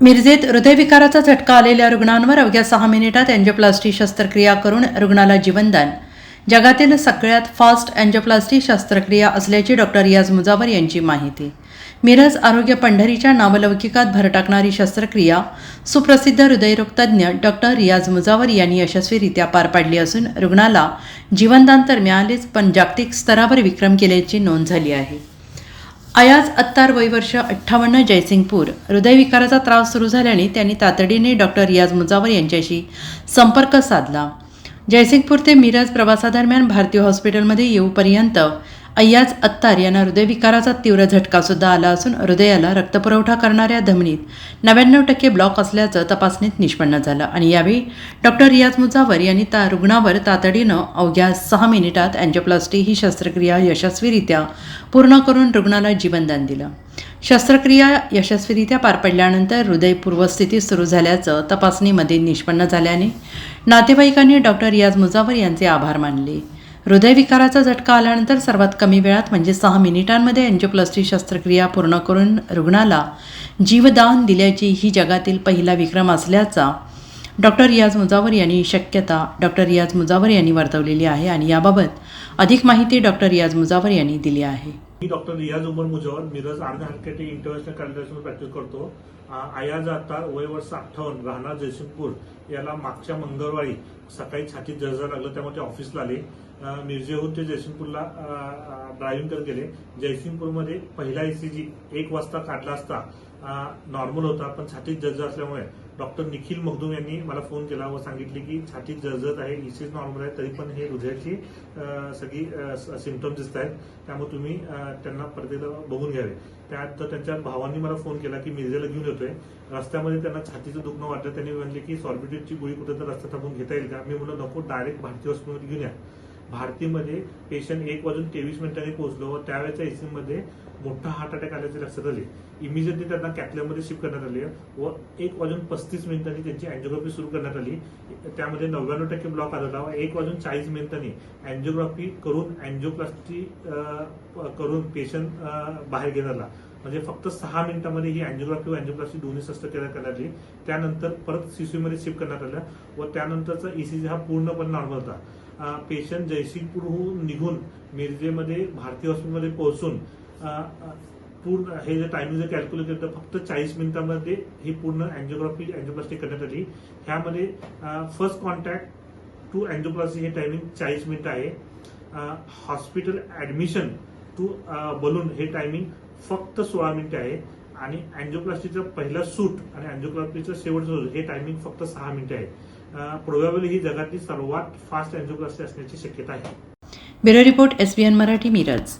मिरजेत हृदयविकाराचा झटका आलेल्या रुग्णांवर अवघ्या सहा मिनिटात अँजिओप्लास्टी शस्त्रक्रिया करून रुग्णाला जीवनदान. जगातील सगळ्यात फास्ट अँजिओप्लास्टी शस्त्रक्रिया असल्याची डॉक्टर रियाज मुजावर यांची माहिती. मिरज आरोग्य पंढरीच्या नावलौकिकात भर टाकणारी शस्त्रक्रिया सुप्रसिद्ध हृदयरोगतज्ञ डॉक्टर रियाज मुजावर यांनी यशस्वीरित्या पार पाडली असून रुग्णाला जीवनदान तर मिळालेच पण जागतिक स्तरावर विक्रम केल्याची नोंद झाली आहे. अयाज अत्तार वैवर्ष अठ्ठावन्न जयसिंगपूर. हृदयविकाराचा त्रास सुरू झाल्याने त्यांनी तातडीने डॉक्टर रियाज मुजावर यांच्याशी संपर्क साधला. जयसिंगपूर ते मिरज प्रवासादरम्यान भारतीय हॉस्पिटलमध्ये येऊपर्यंत अय्याज अत्तार यांना हृदयविकाराचा तीव्र झटकासुद्धा आला असून हृदयाला रक्तपुरवठा करणाऱ्या धमनीत नव्याण्णव टक्के ब्लॉक असल्याचं तपासणीत निष्पन्न झालं. आणि यावेळी डॉक्टर रियाज मुजावर यांनी ता रुग्णावर तातडीनं अवघ्या सहा मिनिटात अँजोप्लास्टी ही शस्त्रक्रिया यशस्वीरित्या पूर्ण करून रुग्णाला जीवनदान दिलं. शस्त्रक्रिया यशस्वीरित्या पार पडल्यानंतर हृदय पूर्वस्थिती सुरू झाल्याचं तपासणीमध्ये निष्पन्न झाल्याने नातेवाईकांनी डॉक्टर रियाज मुजावर यांचे आभार मानले. हृदयविकाराचा झटका आल्यानंतर सर्वात कमी वेळात म्हणजे सहा मिनिटांमध्ये एन्जिओप्लास्टी शस्त्रक्रिया पूर्ण करून रुग्णाला जीवदान दिल्याची ही जगातील पहिला विक्रम असल्याचा डॉक्टर रियाज मुजावर यांनी शक्यता डॉक्टर रियाज मुजावर यांनी वर्तवलेली आहे आणि याबाबत अधिक माहिती डॉक्टर रियाज मुजावर यांनी दिली आहे. मी डॉक्टर रियाज उमर मुजावर मिरज आर्मी हार्केटिंग इंटरनॅशनल कॉन्फरन्समध्ये प्रॅक्टिस करतो. आयाज आता वय वर्ष अठ्ठावन्न राहणार जयसिंगपूर याला मागच्या मंगळवारी सकाळी छातीत जळजळ लागलं त्यामुळे ते ऑफिसला आले. अ, मिरजेहून ते जयसिंगपूरला ड्रायव्हिंग करत गेले. जयसिंगपूरमध्ये पहिला एसीजी एक वाजता काढला असता नॉर्मल होता पण छातीत जळजळ असल्यामुळे. डॉक्टर निखिल मखदूम यांनी मला फोन केला व सांगितले की छातीत जळजळत आहे इसीज नॉर्मल आहे तरी पण हे हृदयाची सगळी सिमटम्स दिसत आहेत. त्यामुळे तुम्ही त्यांना परत बघून घ्यावे. त्यात त्यांच्या भावांनी मला फोन केला की मिरजेला घेऊन येतोय. रस्त्यामध्ये त्यांना छातीचं दुखणं वाटलं त्यांनी म्हणले की सॉर्बिटेटची गोळी कुठे तर रस्ता थांबून घेता येईल का? मी म्हणलं नको डायरेक्ट भारतीय हॉस्पिटल घेऊन या. भारतीमध्ये पेशंट एक वाजून तेवीस मिनिटांनी पोहोचलो. व त्यावेळेच्या एसी मध्ये मोठा हार्ट अटॅक आल्याचे लक्षात आले. इमिजिएटली त्यांना कॅथलॅबमध्ये शिफ्ट करण्यात आले व एक वाजून पस्तीस मिनिटांनी त्यांची अँजिओग्राफी सुरू करण्यात आली. त्यामध्ये नव्याण्णव टक्के ब्लॉक आढळला व एक वाजून चाळीस मिनिटांनी अँजिओग्राफी करून अँजिओप्लास्टी करून पेशंट बाहेर घेण्यात आला. म्हणजे फक्त सहा मिनिटांमध्ये ही अँजिओग्राफी व अँजिओप्लास्टी दोन्ही शस्त्रक्रिया करण्यात आली त्यानंतर परत सीसीयूमध्ये शिफ्ट करण्यात आलं व त्यानंतरचा ईसीजी हा पूर्णपणे नॉर्मल होता. पेशंट जयसिंगपूरहून निघून मिरजेमध्ये भारतीय हॉस्पिटलमध्ये पोहोचून पूर्ण हे जे टायमिंग जर कॅल्क्युलेट केलं तर फक्त चाळीस मिनिटांमध्ये ही पूर्ण अँजिओग्राफी अँजिओप्लास्टी करण्यात आली. ह्यामध्ये फर्स्ट कॉन्टॅक्ट टू अँजिओप्लास्टी हे टायमिंग चाळीस मिनिटं आहे. हॉस्पिटल ऍडमिशन टू बलून हे टायमिंग फक्त सोळा मिनिटे आहे. आणि अँजिओप्लास्टीचा पहिला सूट आणि अँजिओप्लास्टीचं शेवटचं सूट हे टायमिंग फक्त सहा मिनिटे आहे. प्रोबॅबली ही जगातली सर्वात फास्ट अँजिओप्लास्टी असण्याची शक्यता आहे. Bureau report SBN Marathi Miraj.